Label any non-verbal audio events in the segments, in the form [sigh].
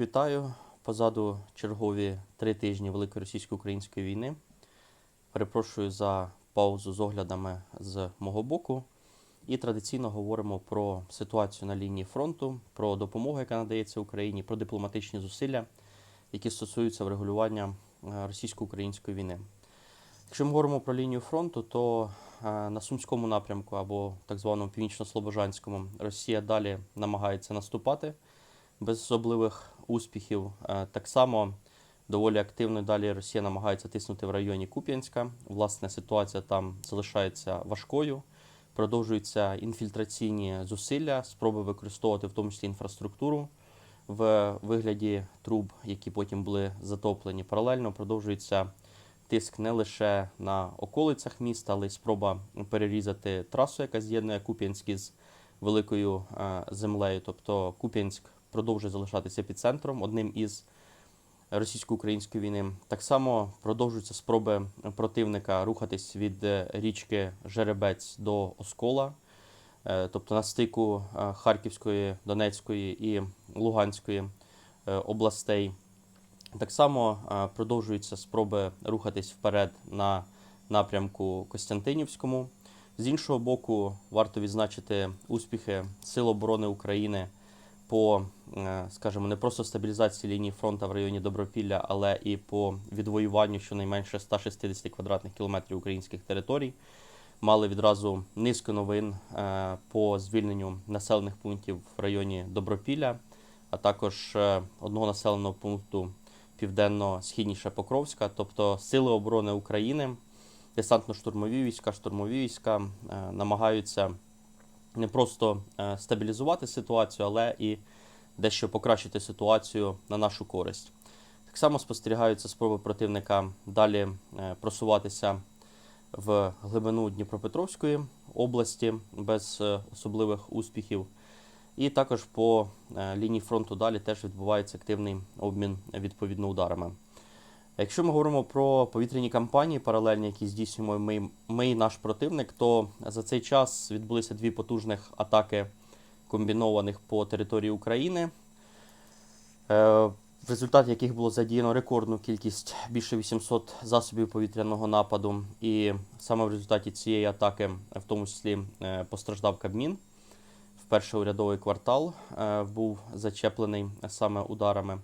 Вітаю. Позаду чергові три тижні Великої російсько-української війни. Перепрошую за паузу з оглядами з мого боку. І традиційно говоримо про ситуацію на лінії фронту, про допомогу, яка надається Україні, про дипломатичні зусилля, які стосуються врегулювання е, російсько-української війни. Якщо ми говоримо про лінію фронту, то е, на Сумському напрямку або так званому північно-слобожанському Росія далі намагається наступати без особливих успіхів. Е, Так само доволі активно далі Росія намагається тиснути в районі Куп'янська. Власне, ситуація там залишається важкою. Продовжуються інфільтраційні зусилля, спроби використовувати в тому числі інфраструктуру в вигляді труб, які потім були затоплені. Паралельно продовжується тиск не лише на околицях міста, але й спроба перерізати трасу, яка з'єднує Куп'янськ із великою е, землею. Тобто Куп'янськ продовжує залишатися епіцентром, одним із російсько-української війни. Так само продовжуються спроби противника рухатись від е, річки Жеребець до Оскола, Е, тобто на стику е, Харківської, Донецької і Луганської областей. Так само продовжуються спроби рухатись вперед на напрямку Костянтинівському. З іншого боку, варто відзначити успіхи Сил оборони України по, е, скажімо, не просто стабілізації лінії фронту в районі Добропілля, але і по відвоюванню щонайменше 160 квадратних кілометрів українських територій. Мали відразу низку новин е, по звільненню населених пунктів в районі Добропілля, а також е, одного населеного пункту південно-східніше Покровська, тобто Сили оборони України, десантно-штурмові війська, штурмові війська намагаються не просто е, стабілізувати ситуацію, але і дещо покращити ситуацію на нашу користь. Так само спостерігаються спроби противника далі е, просуватися в глибину Дніпропетровської області без е, особливих успіхів. І також по лінії фронту далі теж відбувається активний обмін відповідно ударами. Якщо ми говоримо про повітряні кампанії паралельні, які здійснюємо ми, ми і наш противник, то за цей час відбулися дві потужних атаки комбінованих по території України, е, в результаті яких було задіяно рекордну кількість більше 800 засобів повітряного нападу. І саме в результаті цієї атаки, в тому числі, е, постраждав Кабмін. Вперше урядовий квартал е, був зачеплений саме ударами.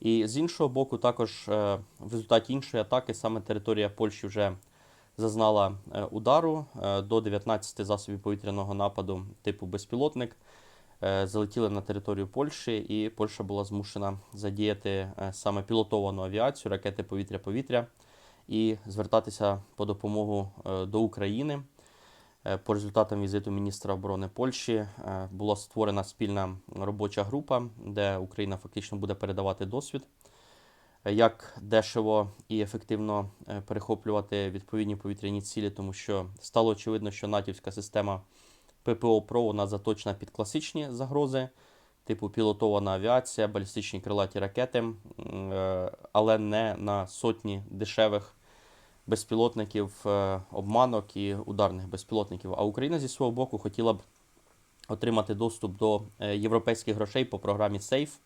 І з іншого боку, також е, в результаті іншої атаки саме територія Польщі вже зазнала е, удару е, до 19 засобів повітряного нападу типу безпілотник. Залетіли на територію Польщі, і Польща була змушена задіяти саме пілотовану авіацію, ракети повітря-повітря і звертатися по допомогу до України. Е, По результатам візиту міністра оборони Польщі е, була створена спільна робоча група, де Україна фактично буде передавати досвід, е, як дешево і ефективно перехоплювати відповідні повітряні цілі, тому що стало очевидно, що натівська система ППО ПРО вона заточена під класичні загрози, типу пілотована авіація, балістичні крилаті ракети, але не на сотні дешевих безпілотників, е, обманок і ударних безпілотників. А Україна зі свого боку хотіла б отримати доступ до е, європейських грошей по програмі SAFE,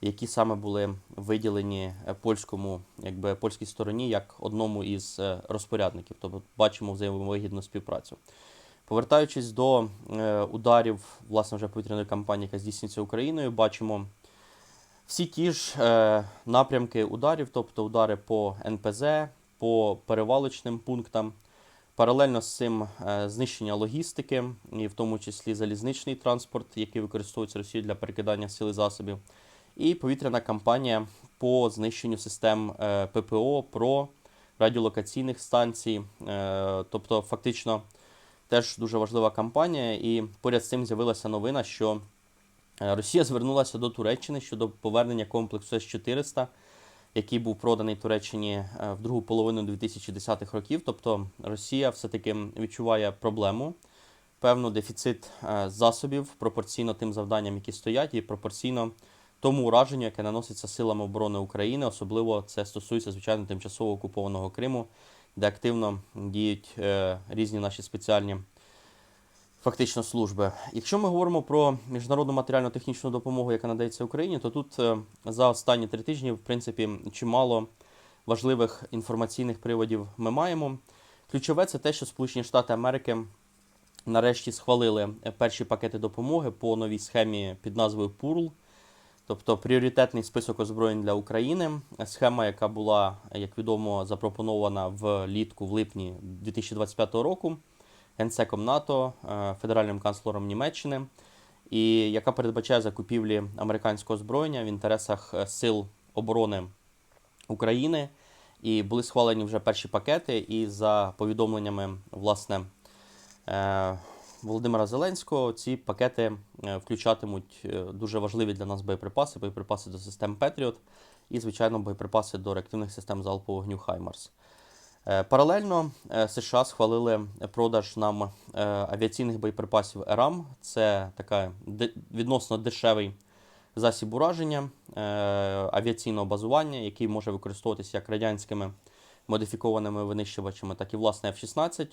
які саме були виділені е, польському, якби польській стороні як одному із розпорядників. Тобто бачимо взаємовигідну співпрацю. Повертаючись до ударів, власне, вже повітряної кампанії, яка здійснюється Україною, бачимо всі ті ж напрямки ударів, тобто удари по НПЗ, по перевалочним пунктам. Паралельно з цим е, знищення логістики, і в тому числі залізничний транспорт, який використовується Росією для перекидання сил і засобів, і повітряна кампанія по знищенню систем е, ППО, ПРО, радіолокаційних станцій. Е, тобто, фактично, теж дуже важлива кампанія. І поряд з цим з'явилася новина, що Росія звернулася до Туреччини щодо повернення комплексу С-400, який був проданий Туреччині е, в другу половину 2010-х років. Тобто Росія все-таки відчуває проблему, певну дефіцит е, засобів пропорційно тим завданням, які стоять, і пропорційно тому ураженню, яке наноситься силами оборони України. Особливо це стосується, звичайно, тимчасово окупованого Криму, де активно діють е, різні наші спеціальні фактично служби. Якщо ми говоримо про міжнародну матеріально-технічну допомогу, яка надається Україні, то тут е, за останні три тижні, в принципі, чимало важливих інформаційних приводів ми маємо. Ключове це те, що Сполучені Штати Америки нарешті схвалили перші пакети допомоги по новій схемі під назвою PURL, тобто пріоритетний список озброєнь для України. Схема, яка була, як відомо, запропонована влітку в липні 2025 року генсеком НАТО, е, федеральним канцлером Німеччини, і яка передбачає закупівлі американського озброєння в інтересах е, сил оборони України. І були схвалені вже перші пакети. І за повідомленнями власне е, Володимира Зеленського, ці пакети включатимуть дуже важливі для нас боєприпаси, боєприпаси до систем Петріот і, звичайно, боєприпаси до реактивних систем залпового вогню Хаймарс. Е, Паралельно е, США схвалили продаж нам е, авіаційних боєприпасів ЕРАМ. Це така відносно дешевий засіб ураження авіаційного базування, який може використовуватися як радянськими модифікованими винищувачами, так і власне F-16.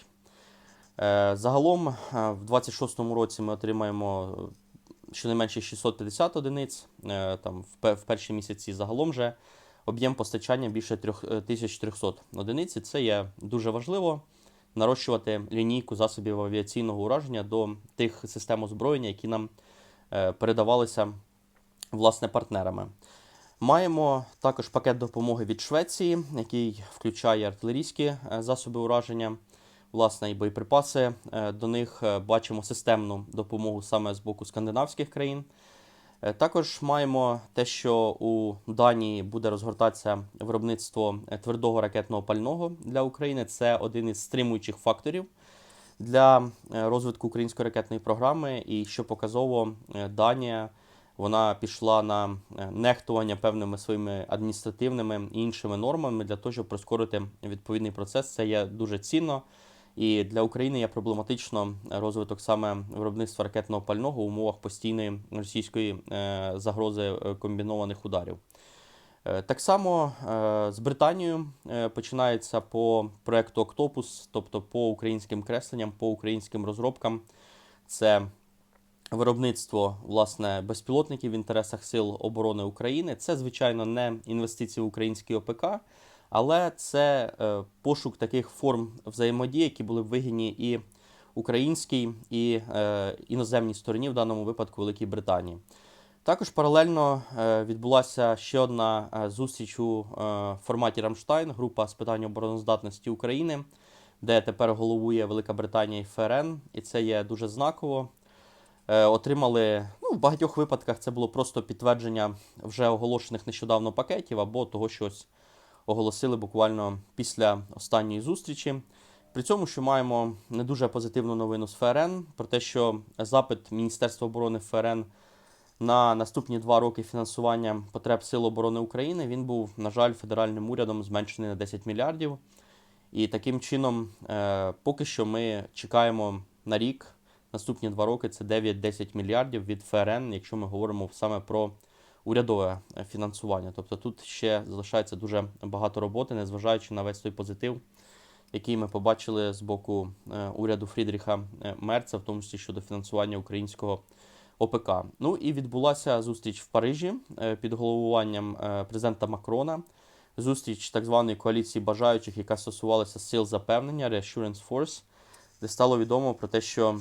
Е, Загалом в 26-му році ми отримаємо щонайменше 650 одиниць. Там в перші місяці загалом же об'єм постачання більше 3300 одиниць. І це є дуже важливо нарощувати лінійку засобів авіаційного ураження до тих систем озброєння, які нам е, передавалися власне партнерами. Маємо також пакет допомоги від Швеції, який включає артилерійські е, засоби ураження, власне, і боєприпаси. Е, До них е, бачимо системну допомогу саме з боку скандинавських країн. Е, Також маємо те, що у Данії буде розгортатися виробництво е, твердого ракетного пального для України. Це один із стримуючих факторів для е, розвитку української ракетної програми. І що показово, Данія вона пішла на нехтування певними своїми адміністративними і іншими нормами для того, щоб прискорити відповідний процес. Це є дуже цінно. І для України є проблематично розвиток саме виробництва ракетного пального в умовах постійної російської е, загрози е, комбінованих ударів. Е, Так само з Британією починається по проекту Октопус, тобто по українським кресленням, по українським розробкам. Це виробництво власне безпілотників в інтересах Сил оборони України. Це, звичайно, не інвестиції в український ОПК, але це е, пошук таких форм взаємодії, які були вигідні і українській, і е, іноземній стороні, в даному випадку Великій Британії. Також паралельно е, відбулася ще одна зустріч у форматі Рамштайн, група з питань обороноздатності України, де тепер головує Велика Британія і ФРН, і це є дуже знаково. Отримали ну, в багатьох випадках це було просто підтвердження вже оголошених нещодавно пакетів або того, що ось оголосили буквально після останньої зустрічі. При цьому, що маємо не дуже позитивну новину з ФРН про те, що запит Міністерства оборони ФРН на наступні два роки фінансування потреб Сил оборони України він був, на жаль, федеральним урядом зменшений на 10 мільярдів. І таким чином, е, поки що ми чекаємо на рік. Наступні два роки це 9-10 мільярдів від ФРН, якщо ми говоримо саме про урядове е, фінансування. Тобто тут ще залишається дуже багато роботи, незважаючи на весь той позитив, який ми побачили з боку е, уряду Фрідріха е, Мерца, в тому числі щодо фінансування українського ОПК. Ну і відбулася зустріч в Парижі під головуванням президента Макрона. Зустріч так званої коаліції бажаючих, яка стосувалася сил запевнення Reassurance Force, де стало відомо про те, що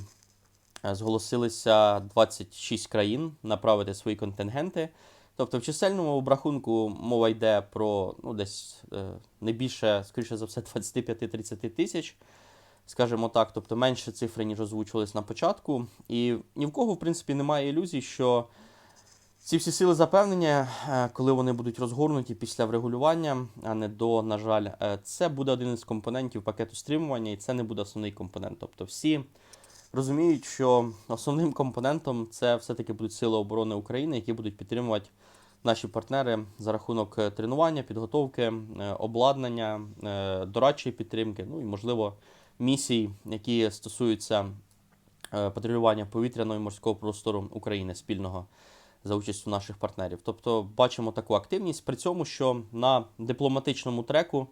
зголосилися 26 країн направити свої контингенти. Тобто, в чисельному обрахунку мова йде про ну, десь е, не більше, скоріше за все, [laughs] 25-30 тисяч, скажімо так, тобто менше цифри, ніж озвучувались на початку. І ні в кого, в принципі, немає ілюзій, що ці всі сили запевнення, е, коли вони будуть розгорнуті після врегулювання, а не до, на жаль, е, це буде один із компонентів пакету стримування, і це не буде основний компонент. Тобто всі розуміють, що основним компонентом це все-таки будуть сили оборони України, які будуть підтримувати наші партнери за рахунок е, тренування, підготовки, е, обладнання, е, дорадчої підтримки, ну і можливо місій, які стосуються патрулювання повітряного і морського простору України спільного за участю наших партнерів. Тобто бачимо таку активність при цьому, що на дипломатичному треку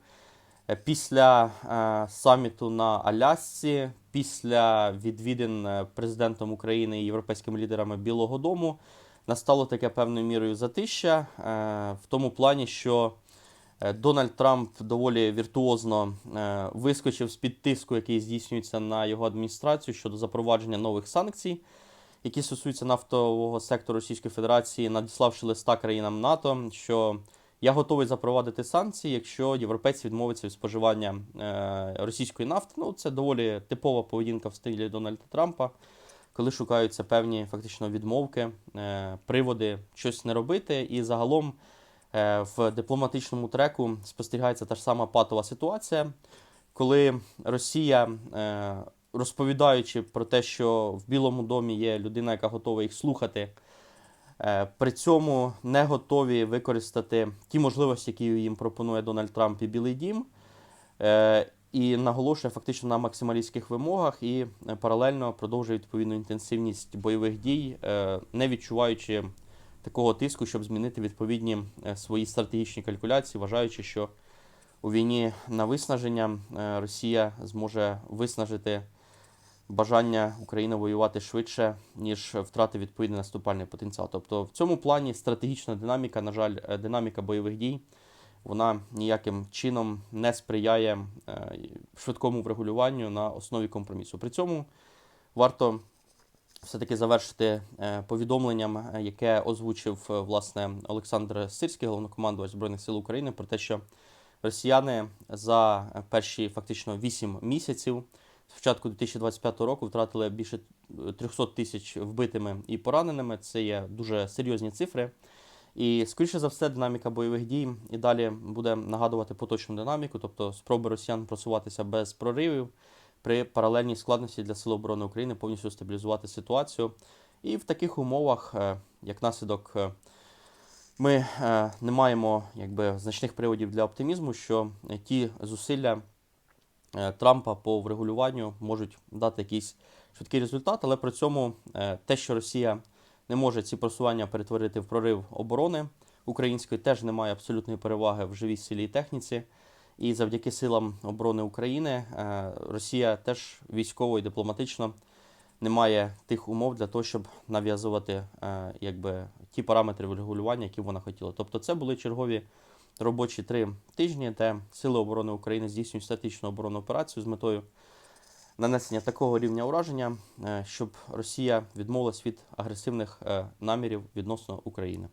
Після е, саміту на Алясці, після відвідин президентом України і європейськими лідерами Білого Дому, настало таке певною мірою затища е, в тому плані, що е, Дональд Трамп доволі віртуозно е, вискочив з-під тиску, який здійснюється на його адміністрацію щодо запровадження нових санкцій, які стосуються нафтового сектору Російської Федерації, надіславши листа країнам НАТО, що я готовий запровадити санкції, якщо європейці відмовляться від споживання російської нафти. Ну, це доволі типова поведінка в стилі Дональда Трампа, коли шукаються певні фактично відмовки, е, приводи щось не робити. І загалом е, в дипломатичному треку спостерігається та ж сама патова ситуація, коли Росія, е, розповідаючи про те, що в Білому домі є людина, яка готова їх слухати. При цьому не готові використати ті можливості, які їм пропонує Дональд Трамп і Білий Дім, і наголошує фактично на максималістських вимогах і е, паралельно продовжує відповідну інтенсивність бойових дій, е, не відчуваючи такого тиску, щоб змінити відповідні е, свої стратегічні калькуляції, вважаючи, що у війні на виснаження Росія зможе виснажити бажання України воювати швидше, ніж втрати відповідний наступальний потенціал. Тобто в цьому плані стратегічна динаміка, на жаль, динаміка бойових дій, вона ніяким чином не сприяє е, швидкому врегулюванню на основі компромісу. При цьому варто все-таки завершити е, повідомленням, е, яке озвучив власне Олександр Сирський, головнокомандувач Збройних сил України, про те, що росіяни за перші фактично 8 місяців з початку 2025 року втратили більше е, 300 тисяч вбитими і пораненими. Це є дуже серйозні цифри. І, скоріше за все, динаміка бойових дій і далі буде нагадувати поточну динаміку, тобто спроби росіян просуватися без проривів при паралельній складності для Сил оборони України повністю стабілізувати ситуацію. І в таких умовах, е, як наслідок, е, ми е, не маємо якби, значних приводів для оптимізму, що ті зусилля Трампа по врегулюванню можуть дати якийсь швидкий результат, але при цьому те, що Росія не може ці просування перетворити в прорив оборони української, теж не має абсолютної переваги в живій силі і техніці. І завдяки силам оборони України е, Росія теж військово і дипломатично не має тих умов для того, щоб нав'язувати е, якби, ті параметри врегулювання, які вона хотіла. Тобто, це були чергові робочі три тижні, де Сили оборони України здійснюють статичну оборонну операцію з метою нанесення такого рівня ураження, е, щоб Росія відмовилась від агресивних е, намірів відносно України.